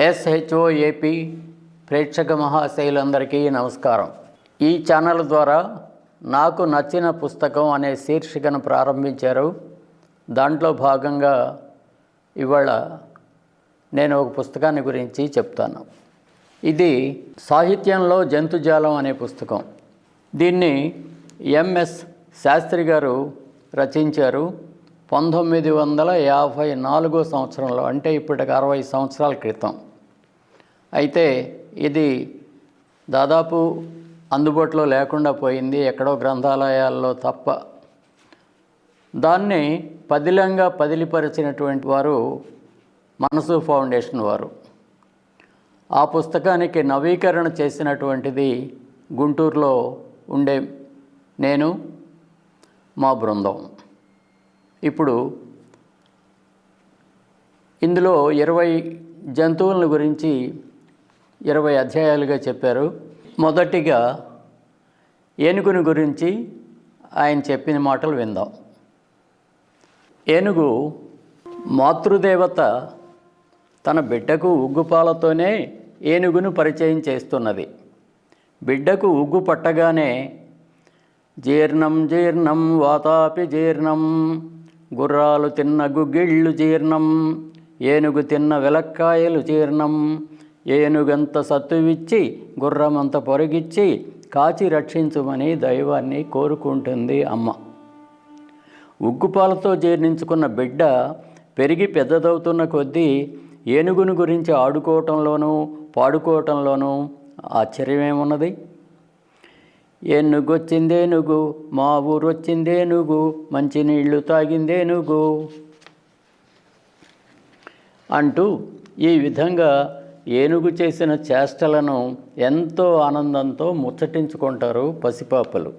SHO AP ప్రేక్షక మహాశైలందరికీ నమస్కారం. ఈ ఛానల్ ద్వారా నాకు నచ్చిన పుస్తకం అనే శీర్షికను ప్రారంభించారు. దాంట్లో భాగంగా ఇవాళ నేను ఒక పుస్తకాన్ని గురించి చెప్తాను. ఇది సాహిత్యంలో జంతుజాలం అనే పుస్తకం. దీన్ని ఎంఎస్ శాస్త్రి గారు రచించారు. పంతొమ్మిది వందల యాభై నాలుగో సంవత్సరంలో అంటే ఇప్పటికి అరవై సంవత్సరాల క్రితం. అయితే ఇది దాదాపు అందుబాటులో లేకుండా పోయింది ఎక్కడో గ్రంథాలయాల్లో తప్ప. దాన్ని పదిలంగా పదిలిపరిచినటువంటి వారు మనసు ఫౌండేషన్ వారు. ఆ పుస్తకానికి నవీకరణ చేసినటువంటిది గుంటూరులో ఉండే నేను మా బృందం. ఇప్పుడు ఇందులో ఇరవై జంతువుల గురించి ఇరవై అధ్యాయాలుగా చెప్పారు. మొదటిగా ఏనుగుని గురించి ఆయన చెప్పిన మాటలు విందాం. ఏనుగు మాతృదేవత తన బిడ్డకు ఉగ్గుపాలతోనే ఏనుగును పరిచయం చేస్తున్నది. బిడ్డకు ఉగ్గు పట్టగానే జీర్ణం జీర్ణం వాతాపి జీర్ణం గుర్రాలు తిన్న గుగ్గిళ్ళు జీర్ణం ఏనుగు తిన్న వెలక్కాయలు జీర్ణం ఏనుగంత సత్తువిచ్చి గుర్రమంత పొరుగిచ్చి కాచి రక్షించుమని దైవాన్ని కోరుకుంటుంది అమ్మ. ఉగ్గుపాలతో జీర్ణించుకున్న బిడ్డ పెరిగి పెద్దదవుతున్న కొద్దీ ఏనుగును గురించి ఆడుకోవటంలోనూ పాడుకోవటంలోనూ ఆశ్చర్యమేమున్నది? ఏనుగొచ్చిందేనుగు మా ఊరొచ్చిందేనుగు మంచినీళ్ళు తాగిందేనుగు? అంటూ ఈ విధంగా ఏనుగు చేసిన చేష్టలను ఎంతో ఆనందంతో ముచ్చటించుకుంటారు పసిపాపలు.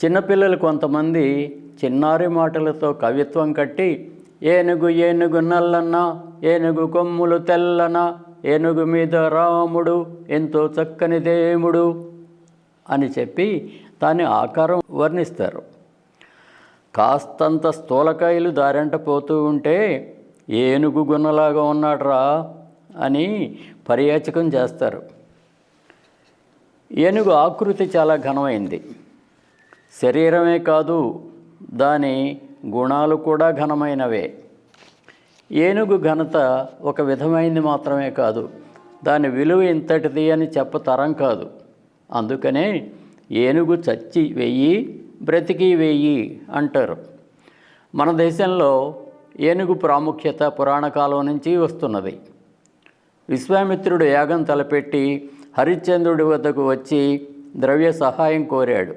చిన్నపిల్లలు కొంతమంది చిన్నారి మాటలతో కవిత్వం కట్టి ఏనుగు ఏనుగు నల్లన్న ఏనుగు కొమ్ములు తెల్లన ఏనుగు మీద రాముడు ఎంతో చక్కని దేవుడు అని చెప్పి దాని ఆకారం వర్ణిస్తారు. కాస్తంత స్థూలకాయలు దారంట పోతూ ఉంటే ఏనుగు గున్నలాగా ఉన్నాడ్రా అని పర్యాచకం చేస్తారు. ఏనుగు ఆకృతి చాలా ఘనమైంది. శరీరమే కాదు దాని గుణాలు కూడా ఘనమైనవే. ఏనుగు ఘనత ఒక విధమైంది మాత్రమే కాదు దాని విలువ ఇంతటిది అని చెప్పతరం కాదు. అందుకనే ఏనుగు చచ్చి వెయ్యి బ్రతికి వెయ్యి అంటారు. మన దేశంలో ఏనుగు ప్రాముఖ్యత పురాణ కాలం నుంచి వస్తున్నది. విశ్వామిత్రుడు యాగం తలపెట్టి హరిశ్చంద్రుడి వద్దకు వచ్చి ద్రవ్య సహాయం కోరాడు.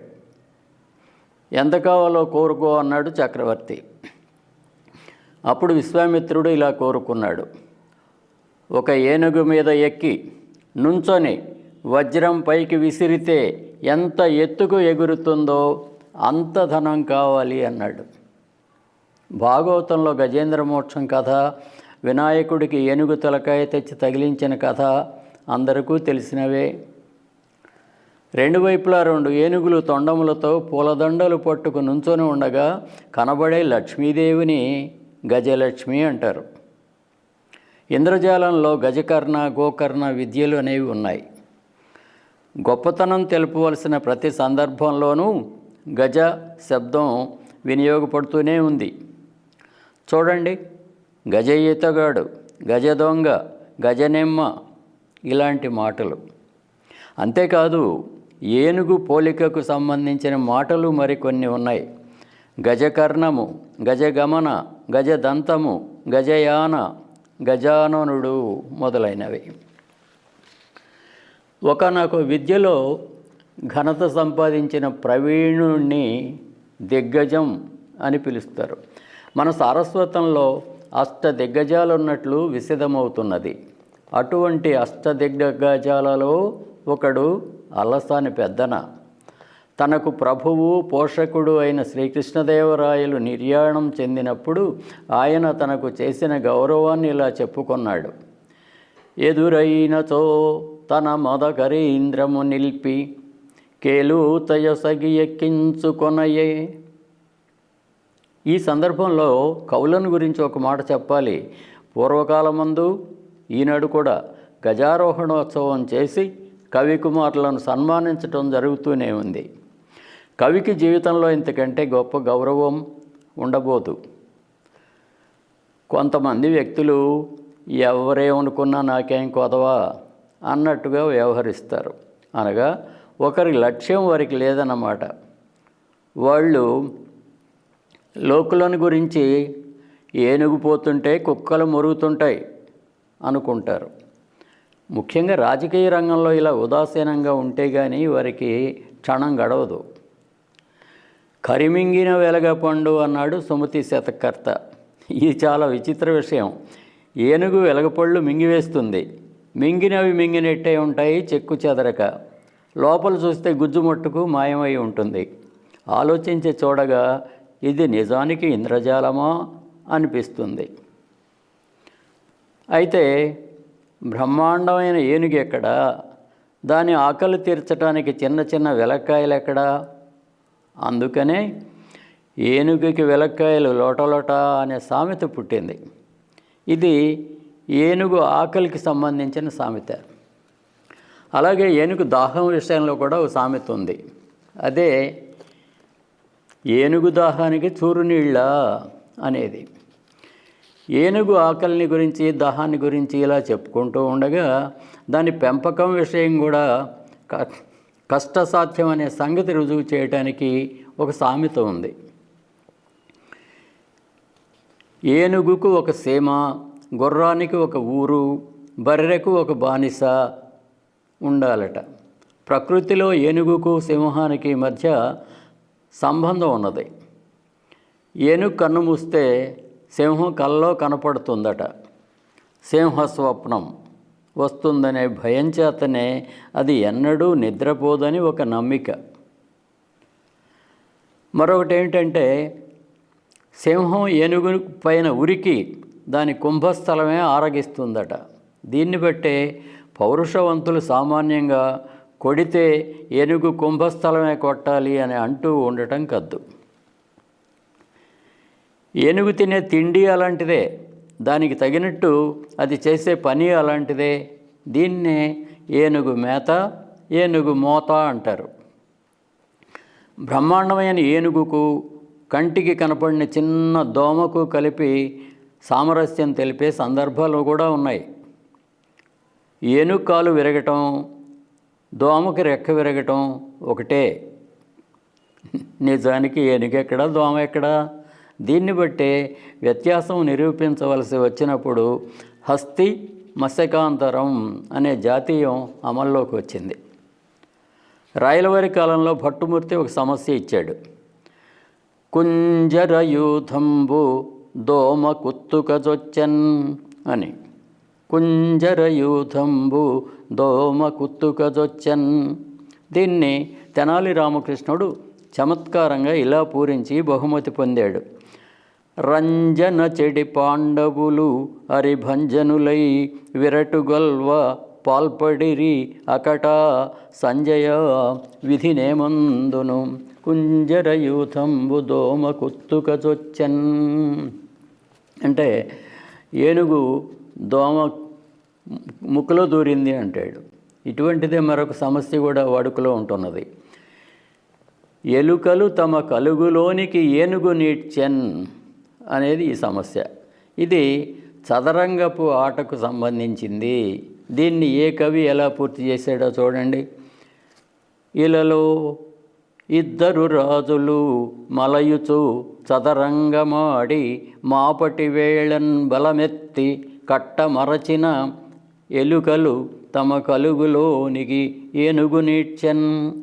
ఎంత కావాలో కోరుకో అన్నాడు చక్రవర్తి. అప్పుడు విశ్వామిత్రుడు ఇలా కోరుకున్నాడు. ఒక ఏనుగు మీద ఎక్కి నుంచొని వజ్రం పైకి విసిరితే ఎంత ఎత్తుకు ఎగురుతుందో అంత ధనం కావాలి అన్నాడు. భాగవతంలో గజేంద్ర మోక్షం కథ వినాయకుడికి ఏనుగు తలకాయ తెచ్చి తగిలించిన కథ అందరికీ తెలిసినవే. రెండు వైపులా రెండు ఏనుగులు తొండములతో పూలదండలు పట్టుకు నుంచొని ఉండగా కనబడే లక్ష్మీదేవిని గజలక్ష్మి అంటారు. ఇంద్రజాలంలో గజకర్ణ గోకర్ణ విద్యలు అనేవి ఉన్నాయి. గొప్పతనం తెలుపవలసిన ప్రతి సందర్భంలోనూ గజ శబ్దం వినియోగపడుతూనే ఉంది. చూడండి. గజ ఈతగాడు గజ దొంగ గజనెమ్మ ఇలాంటి మాటలు. అంతేకాదు ఏనుగు పోలికకు సంబంధించిన మాటలు మరికొన్ని ఉన్నాయి. గజకర్ణము గజగమన గజదంతము గజయాన గజాననుడు మొదలైనవి. ఒకనొక విద్యలో ఘనత సంపాదించిన ప్రవీణుణ్ణి దిగ్గజం అని పిలుస్తారు. మన సారస్వతంలో అష్ట దిగ్గజాలు విశదమవుతున్నది అటువంటి అష్ట దిగ్గజాలలో ఒకడు అలసాని పెద్దన. తనకు ప్రభువు పోషకుడు అయిన శ్రీకృష్ణదేవరాయలు నిర్యాణం చెందినప్పుడు ఆయన తనకు చేసిన గౌరవాన్ని ఇలా చెప్పుకున్నాడు. ఎదురైనచో తన మదకరీంద్రము నిల్పి కేలూతయసగి ఎక్కించుకొనయే ఈ సందర్భంలో కవులను గురించి ఒక మాట చెప్పాలి. పూర్వకాలమందు ఈనాడు కూడా గజారోహణోత్సవం చేసి కవి కుమారులను సన్మానించడం జరుగుతూనే ఉంది. కవికి జీవితంలో ఇంతకంటే గొప్ప గౌరవం ఉండబోదు. కొంతమంది వ్యక్తులు ఎవరేమనుకున్నా నాకేం కొదవా? అన్నట్టుగా వ్యవహరిస్తారు. అనగా ఒకరి లక్ష్యం వారికి లేదన్నమాట. వాళ్ళు లోకులను గురించి ఏనుగు పోతుంటే కుక్కలు మురుగుతుంటాయి అనుకుంటారు. ముఖ్యంగా రాజకీయ రంగంలో ఇలా ఉదాసీనంగా ఉంటే కానీ వారికి క్షణం గడవదు. కరిమింగిన వెలగపండు అన్నాడు సుమతి శతకర్త. ఇది చాలా విచిత్ర విషయం. ఏనుగు వెలగపళ్ళు మింగివేస్తుంది మింగినవి మింగినట్టే ఉంటాయి చెక్కు చెదరక. లోపల చూస్తే గుజ్జు మట్టుకు మాయమై ఉంటుంది. ఆలోచించి చూడగా ఇది నిజానికి ఇంద్రజాలమా అనిపిస్తుంది. అయితే బ్రహ్మాండమైన ఏనుగు ఎక్కడా? దాని ఆకలి తీర్చడానికి చిన్న చిన్న వెలక్కాయలు ఎక్కడా? అందుకనే ఏనుగుకి వెలక్కాయలు లోటలోట అనే సామెత పుట్టింది. ఇది ఏనుగు ఆకలికి సంబంధించిన సామెత. అలాగే ఏనుగు దాహం విషయంలో కూడా ఒక సామెత ఉంది. అదే ఏనుగు దాహానికి చూరు నీళ్ళ అనేది. ఏనుగు ఆకలిని గురించి దాహాన్ని గురించి ఇలా చెప్పుకుంటూ ఉండగా దాని పెంపకం విషయం కూడా క కష్టసాధ్యం అనే సంగతి రుజువు చేయటానికి ఒక సామెత ఉంది. ఏనుగుకు ఒక సీమ గుర్రానికి ఒక ఊరు బర్రెకు ఒక బానిస ఉండాలట. ప్రకృతిలో ఏనుగుకు సింహానికి మధ్య సంబంధం ఉన్నది. ఏనుగు కన్ను మూస్తే సింహం కళ్ళలో కనపడుతుందట. సింహ స్వప్నం వస్తుందనే భయం చేతనే అది ఎన్నడూ నిద్రపోదని ఒక నమ్మిక. మరొకటి ఏమిటంటే సింహం ఏనుగు పైన ఉరికి దాని కుంభస్థలమే ఆరగిస్తుందట. దీన్ని బట్టే పౌరుషవంతులు సామాన్యంగా కొడితే ఏనుగు కుంభస్థలమే కొట్టాలి అని అంటూ ఉండటం కద్దు. ఏనుగు తినే తిండి అలాంటిదే దానికి తగినట్టు అది చేసే పని అలాంటిదే దీన్నే ఏనుగు మేత ఏనుగు మోత అంటారు. బ్రహ్మాండమైన ఏనుగుకు కంటికి కనపడిన చిన్న దోమకు కలిపి సామరస్యం తెలిపే సందర్భాలు కూడా ఉన్నాయి. ఏనుగు కాలు విరగటం దోమకి రెక్క విరగటం ఒకటే. నిజానికి ఏనుగు దోమ ఎక్కడా దీన్ని బట్టే వ్యత్యాసం నిరూపించవలసి వచ్చినప్పుడు హస్తి మత్స్యకాంతరం అనే జాతీయం అమల్లోకి వచ్చింది. రాయలవారి కాలంలో భట్టుమూర్తి ఒక సమస్య ఇచ్చాడు. కుంజరయూథంబు దోమ కుత్తుకజొచ్చన్ అని. కుంజరయూథంబు దోమ కుత్తుకజొచ్చన్. దీన్ని తెనాలి రామకృష్ణుడు చమత్కారంగా ఇలా పూరించి బహుమతి పొందాడు. రంజన చెడి పాండవులు అరిభంజనులై విరటుగొల్వ పాల్పడిరి అకట సంజయ విధినేమందును కుంజరయూథంబు దోమ కుత్తుకచొచ్చన్ అంటే ఏనుగు దోమ ముక్కులో దూరింది అంటాడు. ఇటువంటిదే మరొక సమస్య కూడా వాడుకలో ఉంటున్నది. ఎలుకలు తమ కలుగులోనికి ఏనుగు నీడ్చెన్ అనేది ఈ సమస్య. ఇది చదరంగపు ఆటకు సంబంధించింది. దీన్ని ఏ కవి ఎలా పూర్తి చేశాడో చూడండి. ఇలలో ఇద్దరు రాజులు మలయుచు చదరంగమాడి మాపటి వేళన్ బలమెత్తి కట్టమరచిన ఎలుకలు తమ కలుగులోనికి ఏనుగు మహాగజా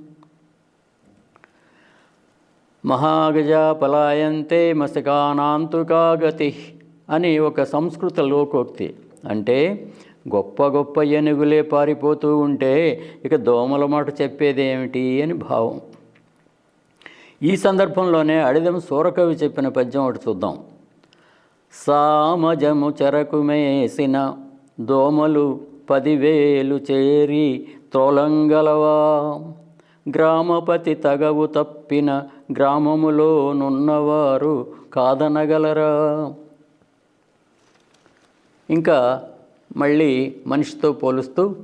మహాగజ పలాయంతే మస్తకానాంతుకా గతి అని ఒక సంస్కృత లోకోక్తి. అంటే గొప్ప గొప్ప ఏనుగులే పారిపోతూ ఉంటే ఇక దోమల మాట చెప్పేది ఏమిటి అని భావం. ఈ సందర్భంలోనే అడిదం సూరకవి చెప్పిన పద్యం ఒకటి చూద్దాం. సామజము చెరకు మేసిన దోమలు పదివేలు చేరి త్రోలంగలవా గ్రామపతి తగవు తప్పిన గ్రామములోనున్నవారు కాదనగలరా? ఇంకా మళ్ళీ మనిషితో పోలుస్తూ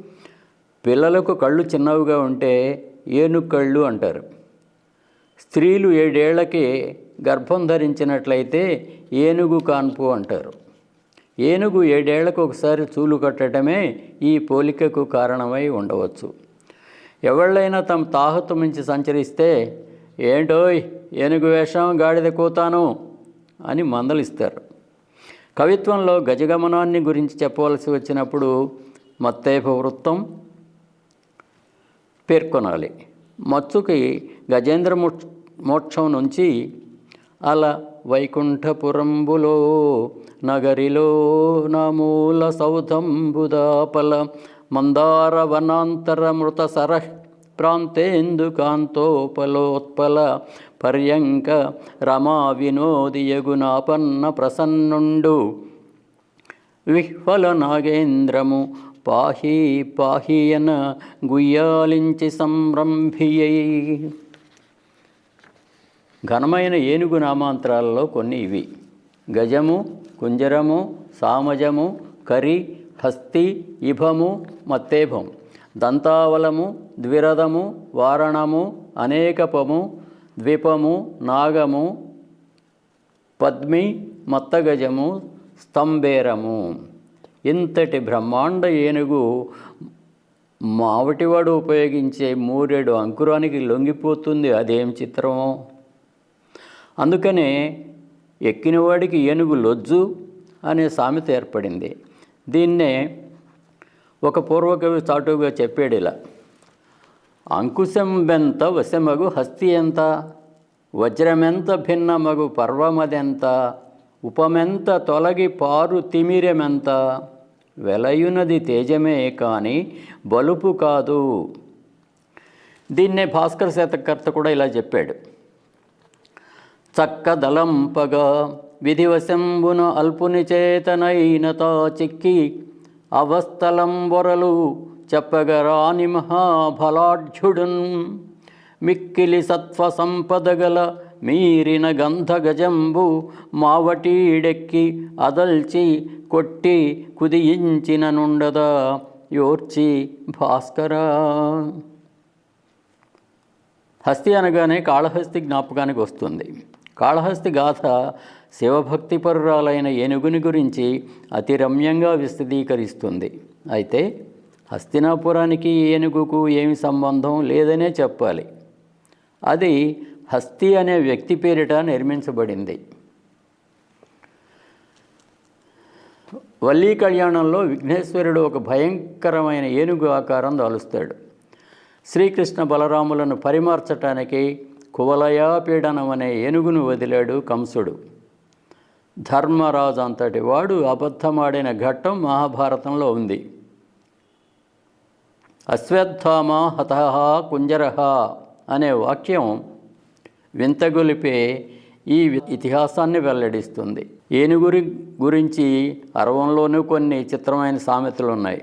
పిల్లలకు కళ్ళు చిన్నవిగా ఉంటే ఏనుగు కళ్ళు అంటారు. స్త్రీలు ఏడేళ్ళకి గర్భం ధరించినట్లయితే ఏనుగు కాన్పు అంటారు. ఏనుగు ఏడేళ్ళకు ఒకసారి చూలు కట్టడమే ఈ పోలికకు కారణమై ఉండవచ్చు. ఎవళ్ళైనా తమ తాహతు మించి సంచరిస్తే ఏంటోయ్ ఏనుగు వేషం గాడిద కూతాను అని మందలిస్తారు. కవిత్వంలో గజగమనాన్ని గురించి చెప్పవలసి వచ్చినప్పుడు మత్తేప వృత్తం పేర్కొనాలి. మత్సుకి గజేంద్ర మోక్షం నుంచి అల వైకుంఠపురంబులో నగరిలో నమూల సౌధంబుదాపల మందార వనాంతరమృత సర ప్రాంతేందుకాంతోపలోత్పల పర్యంక రమా వినోదియగునాపన్న ప్రసన్నుండు. విహ్వల నాగేంద్రము పాహి పాహియన గుయ్యాలించి సంరంభియై ఘనమైన ఏనుగు నామాంతరాలలో కొన్ని ఇవి. గజము కుంజరము సామజము కరి హస్తి ఇభము మత్తేభం. దంతావలము ద్విరథము వారణము అనేకపము ద్విపము నాగము పద్మి మత్తగజము స్తంభేరము. ఇంతటి బ్రహ్మాండ ఏనుగు మావటివాడు ఉపయోగించే మూరేడు అంకురానికి లొంగిపోతుంది. అదేం చిత్రమో? అందుకనే ఎక్కినవాడికి ఏనుగు లొజ్జు అనే సామెత ఏర్పడింది. దీన్నే ఒక పూర్వకవి చాటుగా చెప్పాడు ఇలా అంకుశం బెంత వశమగు హస్తి ఎంత వజ్రమెంత భిన్నమగు పర్వమదెంత ఉపమెంత తొలగి పారు తిమిరెమెంత వెలయునది తేజమే కానీ బలుపు కాదు. దీన్నే భాస్కర్ శతకర్త కూడా ఇలా చెప్పాడు. చక్కదలంపగా విధివశంబును అల్పుని చేతనైనతా చిక్కి అవస్థలంబొరలు చెప్పగరాని మహాఫలాఢ్యుడున్ మిక్కిలి సత్వ సంపదగల మీరిన గంధగజంబు మావటీడెక్కి అదల్చి కొట్టి కుదియించిన నుండదా యోర్చి భాస్కరా. హస్తి అనగానే కాళహస్తి జ్ఞాపకానికి వస్తుంది. కాళహస్తి గాథ శివభక్తిపరురాలైన ఏనుగుని గురించి అతి రమ్యంగా విశదీకరిస్తుంది. అయితే హస్తినాపురానికి ఏనుగుకు ఏమి సంబంధం లేదనే చెప్పాలి. అది హస్తి అనే వ్యక్తి పేరిట నిర్మించబడింది. వల్లీ కళ్యాణంలో విఘ్నేశ్వరుడు ఒక భయంకరమైన ఏనుగు ఆకారం దాలుస్తాడు. శ్రీకృష్ణ బలరాములను పరిమార్చటానికి కువలయాపీడనం అనే ఏనుగును వదిలాడు కంసుడు. ధర్మరాజు అంతటి వాడు అబద్ధమాడిన ఘట్టం మహాభారతంలో ఉంది. అశ్వత్థామ హతహ కుంజరహ అనే వాక్యం వింతగొలిపే ఈ ఇతిహాసాన్ని వెల్లడిస్తుంది. ఏనుగురి గురించి అరవంలోనూ కొన్ని చిత్రమైన సామెతలు ఉన్నాయి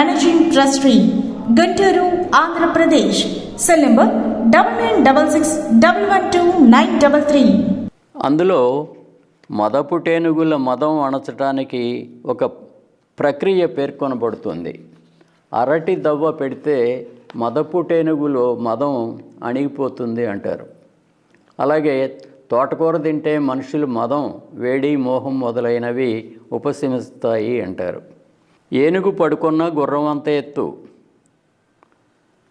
managing trustee Guntur Andhra Pradesh cell number double nine double six double one two nine double three అందులో మదపుటేనుగుల మదం అణచటానికి ఒక ప్రక్రియ పేర్కొనబడుతుంది. అరటి దవ్వ పెడితే మదపుటేనుగులో మదం అణిగిపోతుంది అంటారు. అలాగే తోటకూర తింటే మనుషులు మదం వేడి మోహం మొదలైనవి ఉపశమిస్తాయి అంటారు. ఏనుగు పడుకున్న గుర్రం అంత ఎత్తు.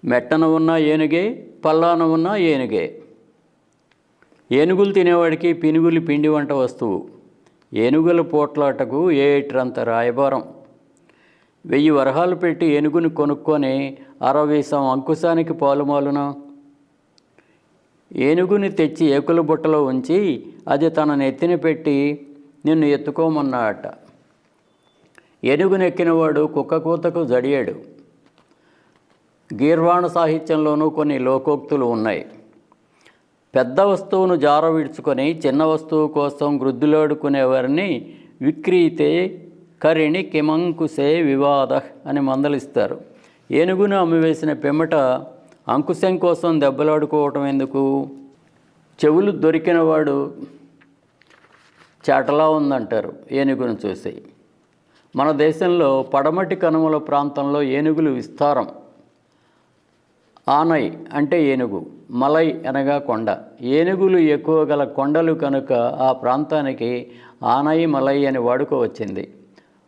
మెట్టన ఉన్న ఏనుగే పల్లాన ఉన్న ఏనుగే. ఏనుగులు తినేవాడికి పినుగులు పిండి వంట వస్తువు. ఏనుగుల పోట్లాటకు ఏట్రంత రాయబారం. వెయ్యి వరహాలు పెట్టి ఏనుగుని కొనుక్కొని అరవీసం అంకుశానికి పాలుమాలున? ఏనుగుని తెచ్చి ఏకుల బుట్టలో ఉంచి అది తన నెత్తిన పెట్టి నిన్ను ఎత్తుకోమన్నాడట. ఎనుగునెక్కినవాడు కుక్కకూతకు జడియాడు. గీర్వాణ సాహిత్యంలోనూ కొన్ని లోకోక్తులు ఉన్నాయి. పెద్ద వస్తువును జార విడుచుకొని చిన్న వస్తువు కోసం గృద్దులాడుకునేవారిని విక్రీతే కరిణి కిమంకుశే వివాద అని మందలిస్తారు. ఏనుగును అమ్మివేసిన పిమ్మట అంకుశం కోసం దెబ్బలాడుకోవటం ఎందుకు? చెవులు దొరికినవాడు చేటలా ఉందంటారు ఏనుగును చూసి. మన దేశంలో పడమటి కనుమల ప్రాంతంలో ఏనుగులు విస్తారం. ఆనై అంటే ఏనుగు మలై అనగా కొండ. ఏనుగులు ఎక్కువ గల కొండలు కనుక ఆ ప్రాంతానికి ఆనై మలై అని వాడుక వచ్చింది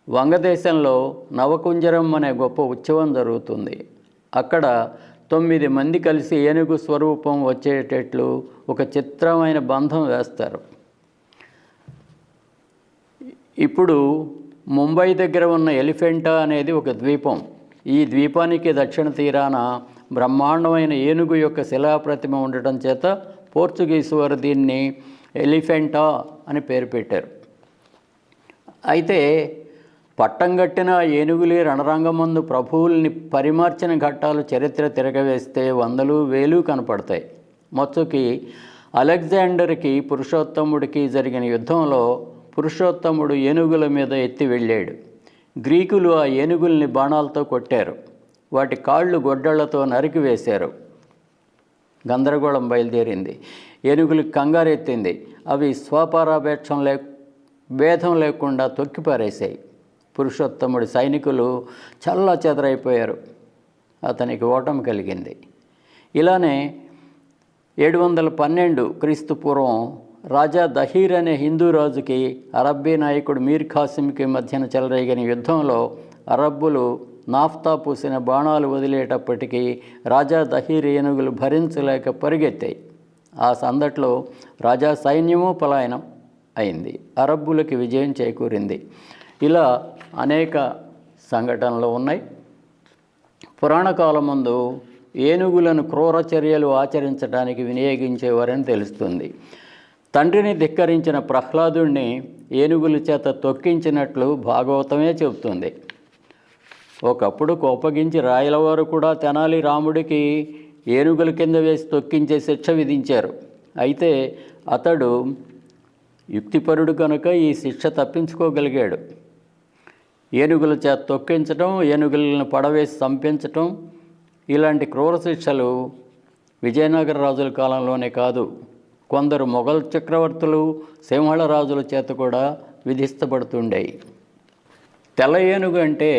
వంగదేశంలో నవకుంజరం అనే గొప్ప ఉత్సవం జరుగుతుంది. అక్కడ తొమ్మిది మంది కలిసి ఏనుగు స్వరూపం వచ్చేటట్లు ఒక చిత్రమైన బంధం వేస్తారు. ఇప్పుడు ముంబై దగ్గర ఉన్న ఎలిఫెంటా అనేది ఒక ద్వీపం. ఈ ద్వీపానికి దక్షిణ తీరాన బ్రహ్మాండమైన ఏనుగు యొక్క శిలాప్రతిమ ఉండటం చేత పోర్చుగీసు వారు దీన్ని ఎలిఫెంటా అని పేరు పెట్టారు. అయితే పట్టం కట్టిన ఏనుగులే రణరంగమందు ప్రభువుల్ని పరిమార్చిన ఘట్టాలు చరిత్ర తిరగవేస్తే వందలు వేలు కనపడతాయి. మొత్తుకి అలెగ్జాండర్కి పురుషోత్తముడికి జరిగిన యుద్ధంలో పురుషోత్తముడు ఏనుగుల మీద ఎత్తి వెళ్ళాడు. గ్రీకులు ఆ ఏనుగుల్ని బాణాలతో కొట్టారు. వాటి కాళ్ళు గొడ్డళ్ళతో నరికి వేశారు. గందరగోళం బయలుదేరింది. ఏనుగులు కంగారెత్తింది. అవి స్వపరాపేక్షం లే భేదం లేకుండా తొక్కిపారేశాయి. పురుషోత్తముడి సైనికులు చల్లా చెదరైపోయారు. అతనికి ఓటమి కలిగింది. ఇలానే ఏడు వందల పన్నెండు క్రీస్తు పూర్వం రాజా దహీర్ అనే హిందూ రాజుకి అరబ్బీ నాయకుడు మీర్ ఖాసింకి మధ్యన చెలరేగిన యుద్ధంలో అరబ్బులు నాఫ్తా పూసిన బాణాలు వదిలేటప్పటికీ రాజా దహీర్ ఏనుగులు భరించలేక పరిగెత్తాయి. ఆ సందట్లో రాజా సైన్యము పలాయనం అయింది. అరబ్బులకి విజయం చేకూరింది. ఇలా అనేక సంఘటనలు ఉన్నాయి. పురాణకాలం ముందు ఏనుగులను క్రూర చర్యలు ఆచరించడానికి వినియోగించేవారని తెలుస్తుంది. తండ్రిని ధిక్కరించిన ప్రహ్లాదుణ్ణి ఏనుగుల చేత తొక్కించినట్లు భాగవతమే చెబుతుంది. ఒకప్పుడు కోపగించి రాయలవారు కూడా తెనాలి రాముడికి ఏనుగుల కింద వేసి తొక్కించే శిక్ష విధించారు. అయితే అతడు యుక్తిపరుడు కనుక ఈ శిక్ష తప్పించుకోగలిగాడు. ఏనుగుల చేత తొక్కించటం ఏనుగులను పడవేసి చంపించటం ఇలాంటి క్రూర శిక్షలు విజయనగర రాజుల కాలంలోనే కాదు. కొందరు మొఘల్ చక్రవర్తులు సింహళ రాజుల చేత కూడా విధిస్తబడుతుండేవి తెల్ల ఏనుగు అంటే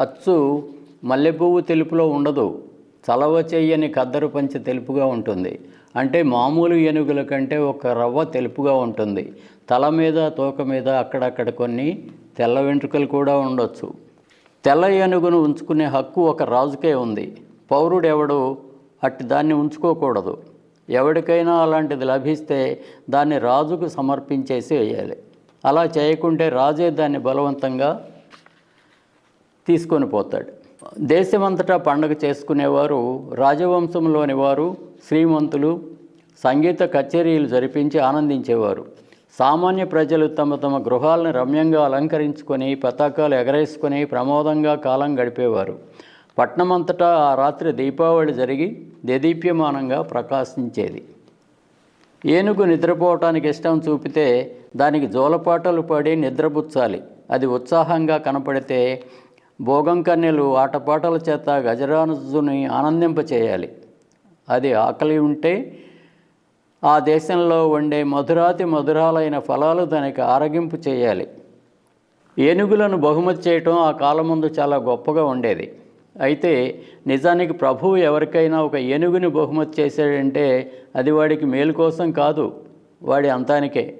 అచ్చు మల్లెపువ్వు తెలుపులో ఉండదు. చలవ చెయ్యని కద్దరు పంచ తెలుపుగా ఉంటుంది. అంటే మామూలు ఏనుగుల కంటే ఒక రవ్వ తెలుపుగా ఉంటుంది. తల మీద తోక మీద అక్కడక్కడ కొన్ని తెల్ల వెంట్రుకలు కూడా ఉండొచ్చు. తెల్ల ఏనుగును ఉంచుకునే హక్కు ఒక రాజుకే ఉంది. పౌరుడు ఎవడు అట్టి దాన్ని ఉంచుకోకూడదు. ఎవరికైనా అలాంటిది లభిస్తే దాన్ని రాజుకు సమర్పించేసి వేయాలి. అలా చేయకుంటే రాజే దాన్ని బలవంతంగా తీసుకొని పోతాడు. దేశమంతటా పండగ చేసుకునేవారు రాజవంశంలోని వారు శ్రీమంతులు సంగీత కచేరీలు జరిపించి ఆనందించేవారు. సామాన్య ప్రజలు తమ తమ గృహాలను రమ్యంగా అలంకరించుకొని పతాకాలు ఎగరేసుకొని ప్రమోదంగా కాలం గడిపేవారు. పట్నమంతటా ఆ రాత్రి దీపావళి జరిగి దేదీప్యమానంగా ప్రకాశించేది. ఏనుగు నిద్రపోవటానికి ఇష్టం చూపితే దానికి జోలపాటలు పడి నిద్రపుచ్చాలి. అది ఉత్సాహంగా కనపడితే భోగం కన్యలు ఆటపాటల చేత గజరాజుని ఆనందింపచేయాలి. అది ఆకలి ఉంటే ఆ దేశంలో వండే మధురాతి మధురాలైన ఫలాలు దానికి ఆరగింపు చేయాలి. ఏనుగులను బహుమతి చేయటం ఆ కాలం ముందు చాలా గొప్పగా ఉండేది. అయితే నిజానికి ప్రభువు ఎవరికైనా ఒక ఏనుగుని బహుమతి చేశాడంటే అది వాడికి మేలు కోసం కాదు వాడి అంతానికే.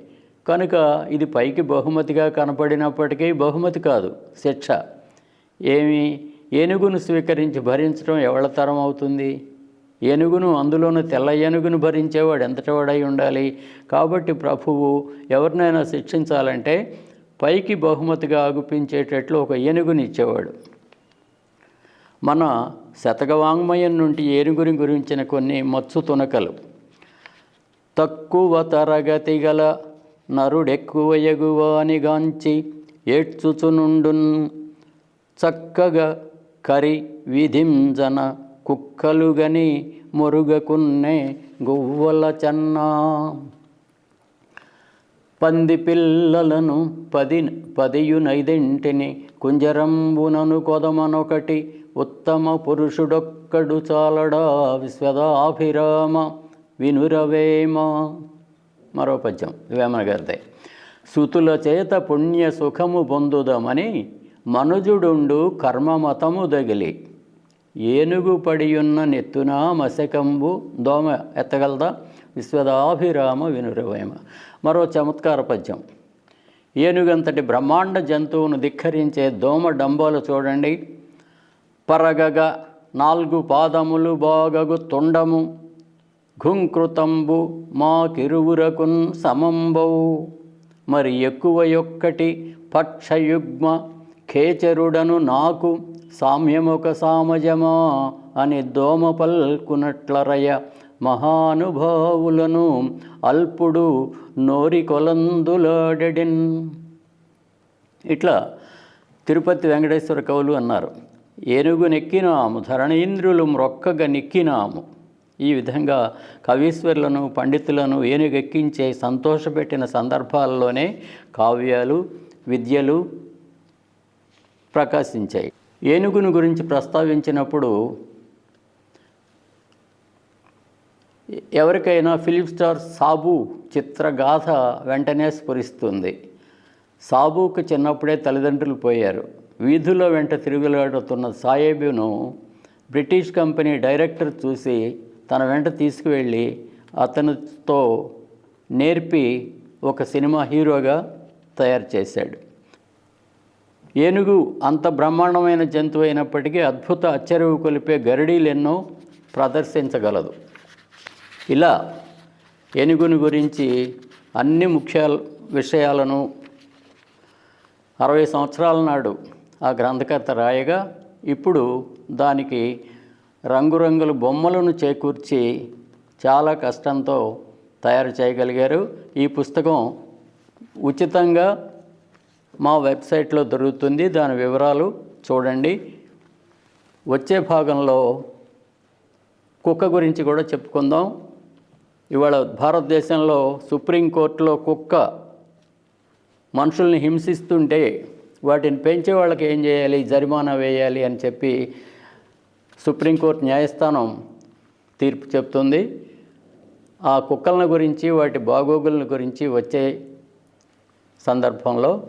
కనుక ఇది పైకి బహుమతిగా కనపడినప్పటికీ బహుమతి కాదు శిక్ష. ఏమి? ఏనుగును స్వీకరించి భరించడం ఎవళ్ళ తరం అవుతుంది? ఏనుగును అందులోనూ తెల్ల ఏనుగును భరించేవాడు ఎంతటివాడై ఉండాలి? కాబట్టి ప్రభువు ఎవరినైనా శిక్షించాలంటే పైకి బహుమతిగా ఆగుపించేటట్లు ఒక ఏనుగుని ఇచ్చేవాడు. మన శతకవాంగ్మయం నుండి ఏనుగుని గురించిన కొన్ని మత్సు తునకలు. తక్కువ తరగతి గల నరుడెక్కువ ఎగువానిగాంచి ఏడ్చుచునుండున్ చక్కగా కరి విధింజన కుక్కలుగని మురుగకున్నే గువ్వల చన్నా. పంది పిల్లలను పది పదియునైదింటిని కుంజరంబునను కొదమనొకటి ఉత్తమ పురుషుడొక్కడు చాలడా విశ్వదాభిరామ వినురవేమ. మరో పద్యం వేమన గారిదే. సుతుల చేత పుణ్య సుఖము పొందుదమని మనుజుడుండు కర్మమతము దగిలి. ఏనుగు పడియున్న నెత్తున మశకంబు దోమ ఎత్తగలదా? విశ్వదాభిరామ వినురవేమ. మరో చమత్కార పద్యం. ఏనుగంతటి బ్రహ్మాండ జంతువును ధిక్కరించే దోమ డంబోలు చూడండి. పరగగ నాలుగు పాదములు బాగగు తొండము. ఘుంకృతంబు మా కిరువురకున్ సమంబవు మరి ఎక్కువ యొక్కటి పక్షయుగ్మ ఖేచరుడను నాకు సామ్యముక సామజమా అని దోమ పల్కునట్లరయ మహానుభావులను అల్పుడు నోరికొలందులాడెడిన్. ఇట్లా తిరుపతి వెంకటేశ్వర కవులు అన్నారు ఏనుగు నెక్కినాము ధరణీంద్రులు మ్రొక్కగా నెక్కినాము. ఈ విధంగా కవీశ్వరులను పండితులను ఏనుగెక్కించే సంతోషపెట్టిన సందర్భాల్లోనే కావ్యాలు విద్యలు ప్రకాశించాయి. ఏనుగును గురించి ప్రస్తావించినప్పుడు ఎవరికైనా ఫిలిం స్టార్ సాబు చిత్రగాథ వెంటనే స్ఫురిస్తుంది. సాబుకు చిన్నప్పుడే తల్లిదండ్రులు పోయారు. వీధుల్లో వెంట తిరుగులాడుతున్న సాయేబును బ్రిటిష్ కంపెనీ డైరెక్టర్ చూసి తన వెంట తీసుకువెళ్ళి అతనితో నేర్పి ఒక సినిమా హీరోగా తయారు చేశాడు. ఏనుగు అంత బ్రహ్మాండమైన జంతువు అయినప్పటికీ అద్భుత అచ్చరువు కొలిపే గరడీలు ఎన్నో ప్రదర్శించగలదు. ఇలా ఏనుగుని గురించి అన్ని ముఖ్య విషయాలను అరవై సంవత్సరాల నాడు ఆ గ్రంథకర్త రాయగా ఇప్పుడు దానికి రంగురంగుల బొమ్మలను చేకూర్చి చాలా కష్టంతో తయారు చేయగలిగారు. ఈ పుస్తకం ఉచితంగా మా వెబ్సైట్లో దొరుకుతుంది. దాని వివరాలు చూడండి. వచ్చే భాగంలో కుక్క గురించి కూడా చెప్పుకుందాం. ఇవాళ భారతదేశంలో సుప్రీంకోర్టులో కుక్క మనుషుల్ని హింసిస్తుంటే వాటిని పెంచే వాళ్ళకి ఏం చేయాలి? జరిమానా వేయాలి అని చెప్పి సుప్రీంకోర్టు న్యాయస్థానం తీర్పు చెప్తుంది. ఆ కుక్కలను గురించి వాటి బాగోగులను గురించి వచ్చే సందర్భంలో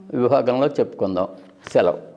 విభాగంలో చెప్పుకుందాం. సెలవు.